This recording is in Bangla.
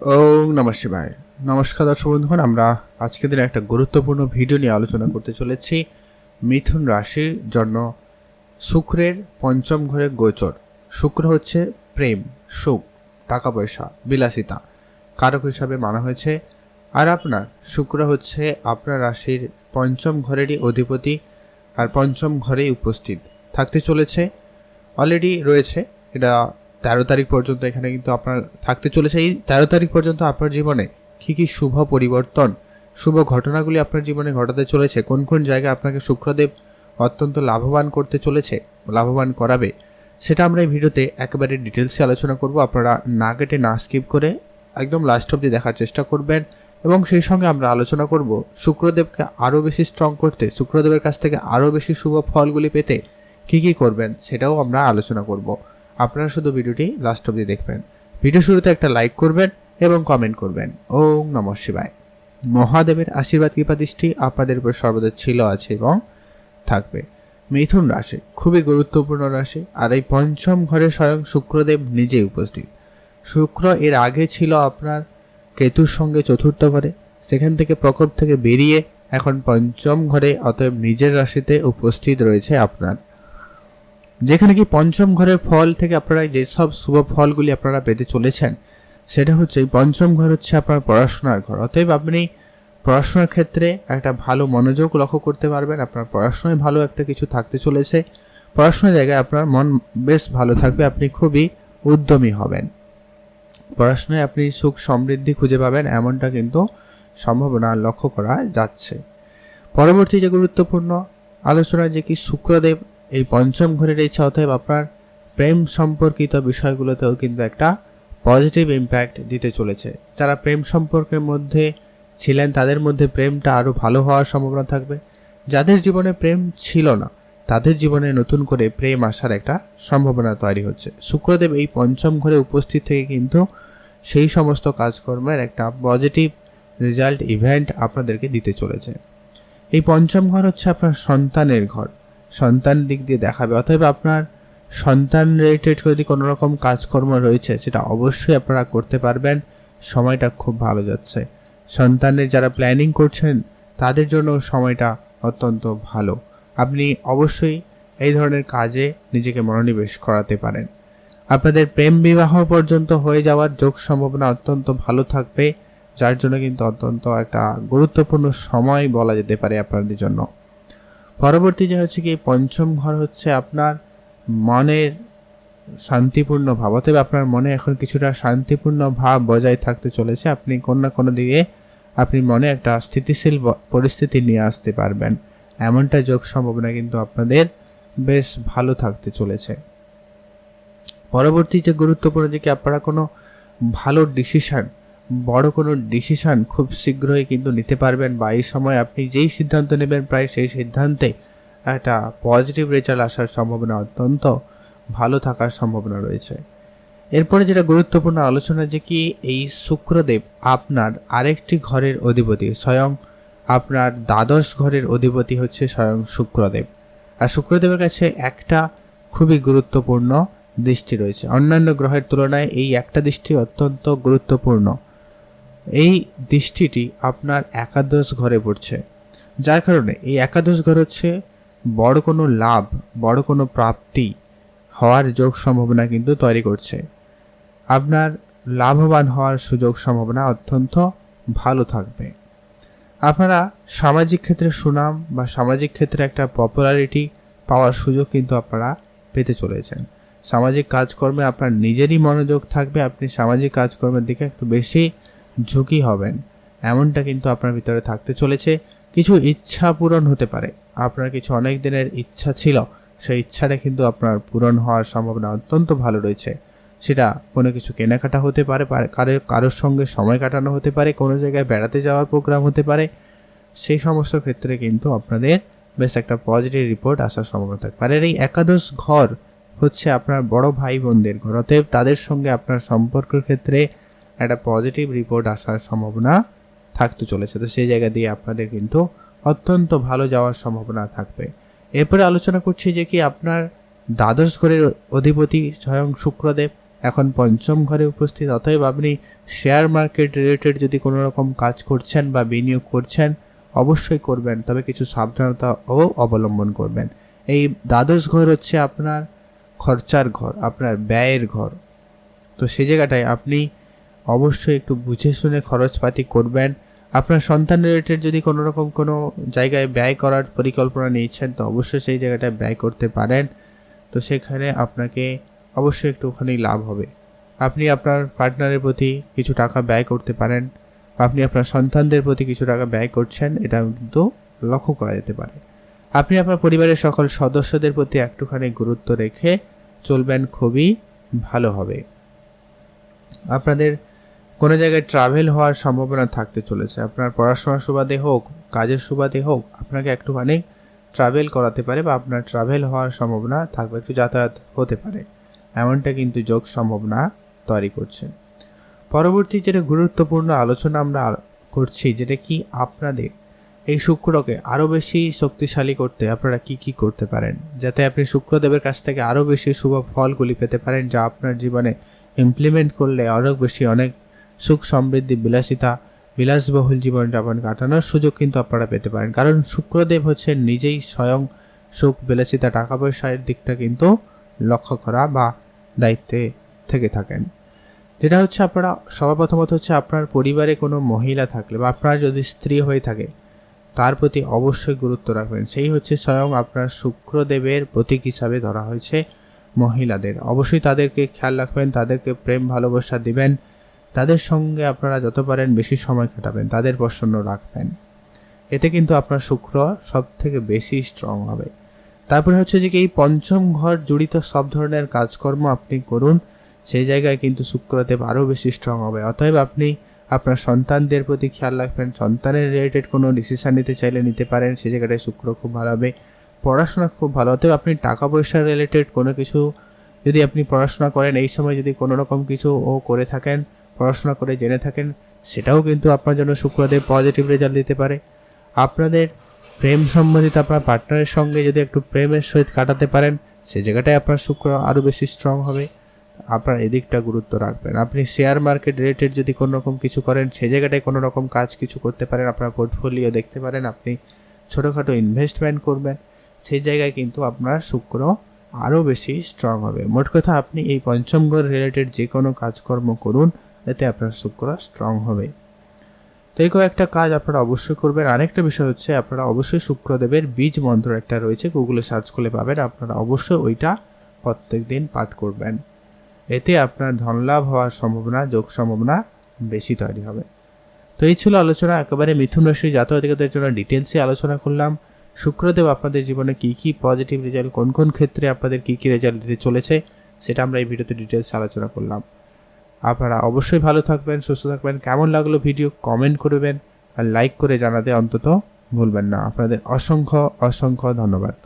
ও নমস্কার শিবায়। নমস্কার দর্শক বন্ধুগণ, আমরা আজকের দিনে একটা গুরুত্বপূর্ণ ভিডিও নিয়ে আলোচনা করতে চলেছি। মিথুন রাশির জন্য শুক্রের পঞ্চম ঘরে গোচর। শুক্র হচ্ছে প্রেম, সুখ টাকা পয়সা বিলাসিতা। কারক হিসাবে মানা হয়েছে। আর আপনার, শুক্র হচ্ছে আপনার রাশির পঞ্চম ঘরেরই অধিপতি আর পঞ্চম ঘরেই উপস্থিত। থাকতে চলেছে। অলরেডি রয়েছে। এটা তেরো তারিখ পর্যন্ত এখানে কিন্তু আপনার থাকতে চলেছে। এই তেরো তারিখ পর্যন্ত আপনার জীবনে কী কী শুভ পরিবর্তন, শুভ ঘটনাগুলি আপনার জীবনে ঘটাতে চলেছে, কোন কোন জায়গায় আপনাকে শুক্রদেব অত্যন্ত লাভবান করতে চলেছে, লাভবান করাবে, সেটা আমরা এই ভিডিওতে একেবারে ডিটেলসে আলোচনা করব। আপনারা না কেটে, না স্কিপ করে একদম লাস্ট অবধি দেখার চেষ্টা করবেন এবং সেই সঙ্গে আমরা আলোচনা করব শুক্রদেবকে আরও বেশি স্ট্রং করতে, শুক্রদেবের কাছ থেকে আরও বেশি শুভ ফলগুলি পেতে কী কী করবেন, সেটাও আমরা আলোচনা করব। আপনারা শুধু ভিডিওটি লাস্ট অবধি দেখবেন। ভিডিও শুরুতে একটা লাইক করবেন এবং কমেন্ট করবেন। ওম নম শিবায়। মহাদেবের আশীর্বাদ, কৃপা, দৃষ্টি আপনাদের উপর সর্বদা ছিল, আছে এবং থাকবে। মিথুন রাশি খুবই গুরুত্বপূর্ণ রাশি আর এই পঞ্চম ঘরে স্বয়ং শুক্রদেব নিজেই উপস্থিত। শুক্র এর আগে ছিল আপনার কেতুর সঙ্গে চতুর্থ ঘরে। সেখান থেকে প্রকোপ থেকে বেরিয়ে এখন পঞ্চম ঘরে, অতএব নিজের রাশিতে উপস্থিত রয়েছে আপনার। যেখানে কি পঞ্চম ঘরের ফল থেকে আপনারা যেসব শুভ ফলগুলি আপনারা পেতে চলেছেন, সেটা হচ্ছে পঞ্চম ঘর হচ্ছে আপনার পড়াশোনার ঘর। অতএব আপনি পড়াশোনার ক্ষেত্রে একটা ভালো মনোযোগ লক্ষ্য করতে পারবেন, আপনার পড়াশোনায় ভালো একটা কিছু থাকতে চলেছে, পড়াশোনার জায়গায় আপনার মন বেশ ভালো থাকবে, আপনি খুবই উদ্যমী হবেন। পড়াশোনায় আপনি সুখ সমৃদ্ধি খুঁজে পাবেন, এমনটা কিন্তু সম্ভাবনা লক্ষ্য করা যাচ্ছে। পরবর্তী যে গুরুত্বপূর্ণ আলোচনা যে কি শুক্রদেব এই পঞ্চম ঘরের ইচ্ছা অতএব আপনার প্রেম সম্পর্কিত বিষয়গুলোতেও কিন্তু একটা পজিটিভ ইম্প্যাক্ট দিতে চলেছে। যারা প্রেম সম্পর্কের মধ্যে ছিলেন, তাদের মধ্যে প্রেমটা আরও ভালো হওয়ার সম্ভাবনা থাকবে। যাদের জীবনে প্রেম ছিল না, তাদের জীবনে নতুন করে প্রেম আসার একটা সম্ভাবনা তৈরি হচ্ছে। শুক্রদেব এই পঞ্চম ঘরে উপস্থিত থেকে কিন্তু সেই সমস্ত কাজকর্মের একটা পজিটিভ রেজাল্ট ইভেন্ট আপনাদেরকে দিতে চলেছে। এই পঞ্চম ঘর হচ্ছে আপনার সন্তানের ঘর। সন্তান দিক দিয়ে দেখাবে। অতএব আপনার সন্তান রিলেটেড যদি কোনো রকম কাজকর্ম রয়েছে, সেটা অবশ্যই আপনারা করতে পারবেন। সময়টা খুব ভালো যাচ্ছে। সন্তানের যারা প্ল্যানিং করছেন, তাদের জন্য সময়টা অত্যন্ত ভালো। আপনি অবশ্যই এই ধরনের কাজে নিজেকে মনোনিবেশ করাতে পারেন। আপনাদের প্রেম বিবাহ পর্যন্ত হয়ে যাওয়ার যোগ সম্ভাবনা অত্যন্ত ভালো থাকবে, যার জন্য কিন্তু অত্যন্ত একটা গুরুত্বপূর্ণ সময় বলা যেতে পারে আপনাদের জন্য। পরবর্তী যে হচ্ছে কি, পঞ্চম ঘর হচ্ছে আপনার মনের শান্তিপূর্ণ ভাব। অতএব আপনার মনে এখন কিছুটা শান্তিপূর্ণ ভাব বজায় থাকতে চলেছে। আপনি কোনো না কোনো দিকে আপনি মনে একটা স্থিতিশীল পরিস্থিতি নিয়ে আসতে পারবেন। এমনটা যোগ সম্ভাবনা কিন্তু আপনাদের বেশ ভালো থাকতে চলেছে। পরবর্তী যে গুরুত্বপূর্ণ দিকে আপনারা কোনো ভালো ডিসিশন বড় কোনো ডিসিশন খুব শীঘ্রই কিন্তু নিতে পারবেন বা এই সময় আপনি যেই সিদ্ধান্ত নেবেন প্রায় সেই সিদ্ধান্তে একটা পজিটিভ রেজাল্ট আসার সম্ভাবনা অত্যন্ত ভালো থাকার সম্ভাবনা রয়েছে। এরপরে যেটা গুরুত্বপূর্ণ আলোচনা যে কি এই শুক্রদেব আপনার আরেকটি ঘরের অধিপতি, স্বয়ং আপনার দ্বাদশ ঘরের অধিপতি হচ্ছে স্বয়ং শুক্রদেব। আর শুক্রদেবের কাছে একটা খুবই গুরুত্বপূর্ণ দৃষ্টি রয়েছে। অন্যান্য গ্রহের তুলনায় এই একটা দৃষ্টি অত্যন্ত গুরুত্বপূর্ণ। এই দৃষ্টিটি আপনার একাদশ ঘরে পড়ছে। যার কারণে এই একাদশ ঘর হচ্ছে বড় কোনো লাভ, বড় কোনো প্রাপ্তি হওয়ার যোগ সম্ভাবনা কিন্তু তৈরি করছে। আপনার লাভবান হওয়ার সুযোগ সম্ভাবনা অত্যন্ত ভালো থাকবে। আপনারা সামাজিক ক্ষেত্রে সুনাম বা সামাজিক ক্ষেত্রে একটা পপুলারিটি পাওয়ার সুযোগ কিন্তু আপনারা পেতে চলেছেন। সামাজিক কাজকর্মে আপনার নিজেরই মনোযোগ থাকবে, আপনি সামাজিক কাজকর্মের দিকে একটু বেশি ঝুঁকি হবেন। এমনটা কিন্তু আপনার ভিতরে থাকতে চলেছে। কিছু ইচ্ছা পূরণ হতে পারে। আপনার কিছু অনেক দিনের ইচ্ছা ছিল, সেই ইচ্ছাটা কিন্তু আপনার পূরণ হওয়ার সম্ভাবনা অত্যন্ত ভালো রয়েছে। সেটা কোনো কিছু কেনাকাটা হতে পারে কারও, কারোর সঙ্গে সময় কাটানো হতে পারে, কোনো জায়গায় বেড়াতে যাওয়ার প্রোগ্রাম হতে পারে। সেই সমস্ত ক্ষেত্রে কিন্তু আপনাদের বেশ একটা পজিটিভ রিপোর্ট আসার সম্ভাবনা থাকবে আর এই একাদশ ঘর হচ্ছে আপনার বড় ভাই বোনদের ঘর। অতএব তাদের সঙ্গে আপনার সম্পর্কের ক্ষেত্রে একটা পজিটিভ রিপোর্ট আসার সম্ভাবনা থাকতে চলেছে। তো সেই জায়গা দিয়ে আপনাদের কিন্তু অত্যন্ত ভালো যাওয়ার সম্ভাবনা থাকবে। এরপরে আলোচনা করছি যে কি আপনার দ্বাদশ ঘরের অধিপতি স্বয়ং শুক্রদেব এখন পঞ্চম ঘরে উপস্থিত। অতএব আপনি শেয়ার মার্কেট রিলেটেড যদি কোনো রকম কাজ করছেন বা বিনিয়োগ করছেন, অবশ্যই করবেন। তবে কিছু সাবধানতাও অবলম্বন করবেন। এই দ্বাদশ ঘর হচ্ছে আপনার খরচার ঘর, আপনার ব্যয়ের ঘর। তো সেই জায়গাটায় আপনি অবশ্যই একটু বুঝে শুনে খরচপাতি করবেন। আপনার সন্তান রিলেটেড যদি কোনো রকম কোনো জায়গায় ব্যয় করার পরিকল্পনা নিয়েছেন, তো অবশ্যই সেই জায়গাটায় ব্যয় করতে পারেন। তো সেখানে আপনাকে অবশ্যই একটুখানি লাভ হবে। আপনি আপনার পার্টনারের প্রতি কিছু টাকা ব্যয় করতে পারেন। আপনি আপনার সন্তানদের প্রতি কিছু টাকা ব্যয় করছেন, এটা কিন্তু লক্ষ্য করা যেতে পারে। আপনি আপনার পরিবারের সকল সদস্যদের প্রতি একটুখানি গুরুত্ব রেখে চলবেন, খুবই ভালো হবে। আপনাদের কোনো জায়গায় ট্রাভেল হওয়ার সম্ভাবনা থাকতে চলেছে। আপনার পড়াশোনার সুবাদে হোক, কাজের সুবাদে হোক, আপনাকে একটুখানি ট্রাভেল করাতে পারে বা আপনার ট্রাভেল হওয়ার সম্ভাবনা থাকবে, একটু যাতায়াত হতে পারে। এমনটা কিন্তু যোগ সম্ভাবনা তৈরি করছে। পরবর্তী যেটা গুরুত্বপূর্ণ আলোচনা আমরা করছি, যেটা কি আপনাদের এই শুক্রকে আরও বেশি শক্তিশালী করতে আপনারা কি কি করতে পারেন? যাতে আপনি শুক্রদেবের কাছ থেকে আরও বেশি শুভ ফলগুলি পেতে পারেন, যা আপনার জীবনে ইমপ্লিমেন্ট করলে আরও বেশি অনেক সুখ সমৃদ্ধি, বিলাসিতা, বিলাসবহুল জীবনযাপন কাটানোর সুযোগ কিন্তু আপনারা পেতে পারেন। কারণ শুক্রদেব হচ্ছে নিজেই স্বয়ং সুখ, বিলাসিতা টাকা পয়সার দিকটা কিন্তু লক্ষ্য করা বা দায়িত্বে থেকে থাকেন। যেটা হচ্ছে আপনারা সবার প্রথমত হচ্ছে আপনার পরিবারে কোনো মহিলা থাকলে বা আপনার যদি স্ত্রী হয়ে থাকে, তার প্রতি অবশ্যই গুরুত্ব রাখবেন। সেই হচ্ছে স্বয়ং আপনার শুক্রদেবের প্রতীক হিসাবে ধরা হয়েছে মহিলাদের। অবশ্যই তাদেরকে খেয়াল রাখবেন, তাদেরকে প্রেম, ভালোবাসা দিবেন। তাদের সঙ্গে আপনারা যত পারেন বেশি সময় কাটাবেন, তাদের প্রসন্ন রাখবেন। এতে কিন্তু আপনার শুক্র সব থেকে বেশি স্ট্রং হবে। তারপরে হচ্ছে যে এই পঞ্চম ঘর জড়িত সব ধরনের কাজকর্ম আপনি করুন, সেই জায়গায় কিন্তু শুক্রদেব আরও বেশি স্ট্রং হবে। অতএব আপনি আপনার সন্তানদের প্রতি খেয়াল রাখবেন, সন্তানের রিলেটেড কোনো ডিসিশন নিতে চাইলে নিতে পারেন, সেই জায়গাটায় শুক্র খুব ভালো হবে, পড়াশোনা খুব ভালো। অতএব আপনি টাকা পয়সা রিলেটেড কোনো কিছু যদি আপনি পড়াশোনা করেন, এই সময় যদি কোনো রকম কিছু ও করে থাকেন পড়াশোনা করে জেনে থাকেন, সেটাও কিন্তু আপনার জন্য শুক্রদেব পজিটিভ রেজাল্ট দিতে পারে। আপনাদের প্রেম সম্বন্ধিত আপনার পার্টনারের সঙ্গে যদি একটু প্রেমের সহিত কাটাতে পারেন, সে জায়গাটায় আপনার শুক্র আরও বেশি স্ট্রং হবে। আপনার এদিকটা গুরুত্ব রাখবেন। আপনি শেয়ার মার্কেট রিলেটেড যদি কোনো রকম কিছু করেন, সে জায়গাটায় কোনো রকম কাজ কিছু করতে পারেন, আপনার পোর্টফোলিও দেখতে পারেন, আপনি ছোটোখাটো ইনভেস্টমেন্ট করবেন, সেই জায়গায় কিন্তু আপনার শুক্র আরও বেশি স্ট্রং হবে। মোট কথা আপনি এই পঞ্চম ঘর রিলেটেড যে কোনো কাজকর্ম করুন এতে আপনার শুক্র স্ট্রং হবে। তো এই কয়েকটা কাজ আপনারা অবশ্যই করবেন। আরেকটা বিষয় হচ্ছে, আপনারা অবশ্যই শুক্রদেবের বীজ মন্ত্র একটা রয়েছে গুগলে সার্চ করলে পাবেন। আপনারা অবশ্যই ওইটা প্রত্যেক দিন পাঠ করবেন। এতে আপনার ধনলাভ হওয়ার সম্ভাবনা, যোগ সম্ভাবনা বেশি তৈরি হবে। তো এই ছিল আলোচনা। একেবারে মিথুন রাশি জাতকদের জন্য ডিটেলসে আলোচনা করলাম। শুক্রদেব আপনাদের জীবনে কী কী পজিটিভ রেজাল্ট কোন কোন ক্ষেত্রে আপনাদের কী কী রেজাল্ট দিতে চলেছে, সেটা আমরা এই ভিডিওতে ডিটেলস আলোচনা করলাম। আপনারা অবশ্যই ভালো থাকবেন, সুস্থ থাকবেন। কেমন লাগল ভিডিও কমেন্ট করবেন আর লাইক করে জানাতে অন্তত ভুলবেন না। আপনাদের অসংখ্য অসংখ্য ধন্যবাদ।